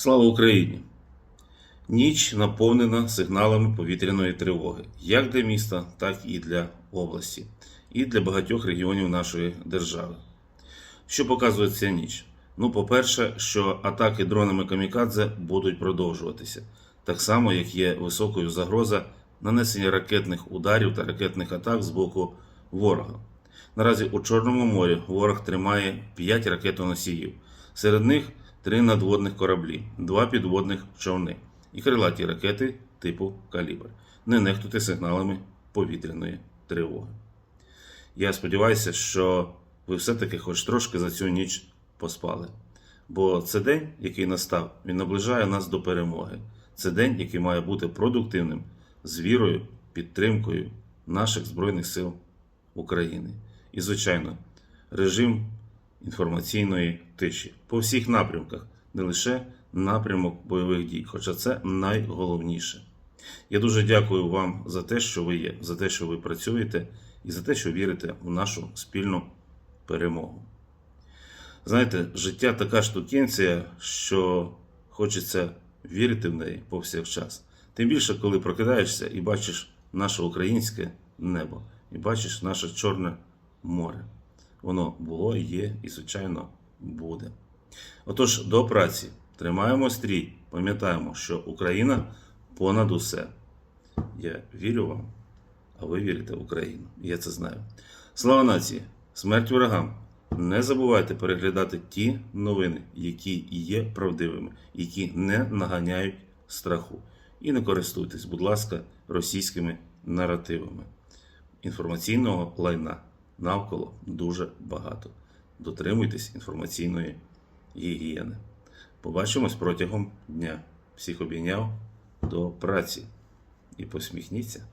Слава Україні! Ніч наповнена сигналами повітряної тривоги, як для міста, так і для області, і для багатьох регіонів нашої держави. Що показує ця ніч? Ну, по-перше, що атаки дронами камікадзе будуть продовжуватися, так само, як є високою загроза нанесення ракетних ударів та ракетних атак з боку ворога. Наразі у Чорному морі ворог тримає 5 ракетоносіїв. Серед них три надводних кораблі, два підводних човни і крилаті ракети типу Калібр. Не нехтуйте сигналами повітряної тривоги. Я сподіваюся, що ви все-таки хоч трошки за цю ніч поспали. Бо це день, який настав, він наближає нас до перемоги. Це день, який має бути продуктивним з вірою, підтримкою наших Збройних сил України. І, звичайно, режим інформаційної тиші по всіх напрямках, не лише напрямок бойових дій, хоча це найголовніше. Я дуже дякую вам за те, що ви є, за те, що ви працюєте, і за те, що вірите в нашу спільну перемогу. Знаєте, життя така штукенція, що хочеться вірити в неї повсякчас. Тим більше, коли прокидаєшся і бачиш наше українське небо, і бачиш наше Чорне море. Воно було, є і, звичайно, буде. Отож, до праці. Тримаємо стрій, пам'ятаємо, що Україна понад усе. Я вірю вам, а ви вірите в Україну. Я це знаю. Слава нації! Смерть ворогам! Не забувайте переглядати ті новини, які є правдивими, які не наганяють страху. І не користуйтесь, будь ласка, російськими наративами. Інформаційного лайна навколо дуже багато. Дотримуйтесь інформаційної гігієни. Побачимось протягом дня. Всіх обійняв до праці і посміхніться.